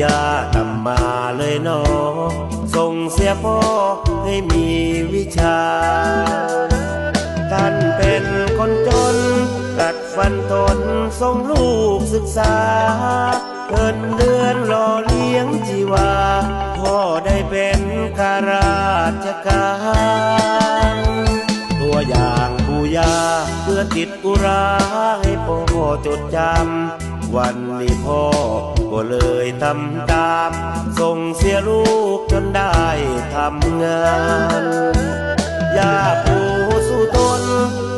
ย่าทำมาเลยเนอส่งเสียพ่อให้มีวิชา ท่านเป็นคนจนกัดฟันทนส่งลูกศึกษาเงินเดือนรอเลี้ยงจีวา พ่อได้เป็นข้าราชการ ตัวอย่างบูยาเพื่อติดกุราให้พ่อจดจำ วันนี้พ่อก็เลยทำตาม ส่งเสียลูกจนได้ทำงานยาปูสู่ตน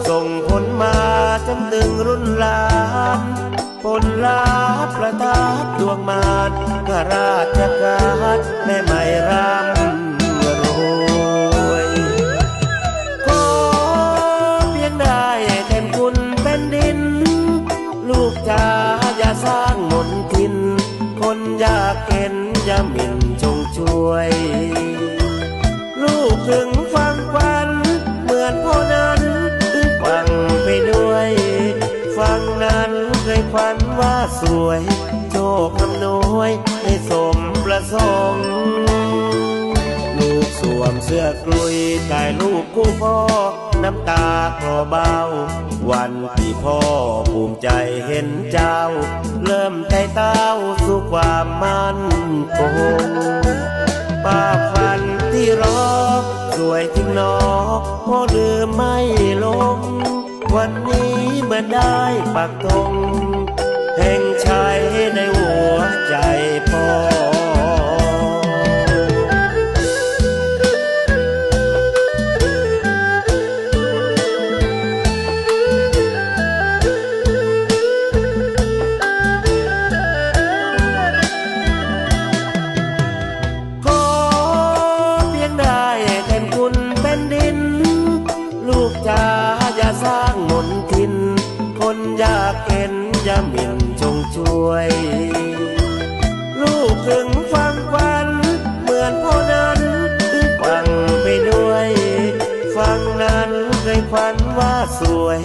ส่งผลมาจนถึงรุ่นหลานผลลาประทับดวงมารข้าราชก ช่วย ลูกถึงฟังควัน เหมือนพ่อนั้นฟังไปด้วย ฟังนั้นเคยฝันว่าสวย โชคคำนวยให้สมประสงค์ลูกสวมเสื้อกลุยกายลูกคู่พ่อน้ำตาคลอเบา วันที่พ่อภูมิใจเห็นเจ้า เริ่มใจเต้าสู่ความมั่นคง ไม่ลง วันนี้เมื่อได้ปักธงแห่งชัยในหัวใจพ่อ คนยากเห็นอย่าหมิ่นจงช่วย ลูกถึงฟังควัน เหมือนพ่อนั้นฟังไปด้วย ฟังนั้นเคยฝันว่าสวย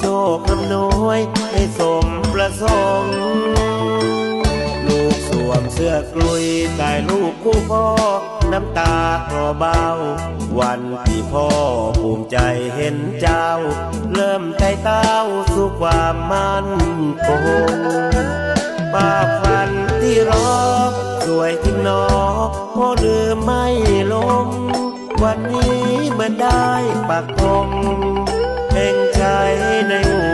โชคคำนวยให้สมประสงค์ลูกสวมเสื้อกลุยกายลูกคู่พ่อน้ำตาคลอเบา วันที่พ่อภูมิใจเห็นเจ้า มใจเต้าสู่ความมั่นคงป้าฝันที่รอสวยที่นอพอลืมไม่ลง วันนี้มันได้ปากคงแห่งใจในหัว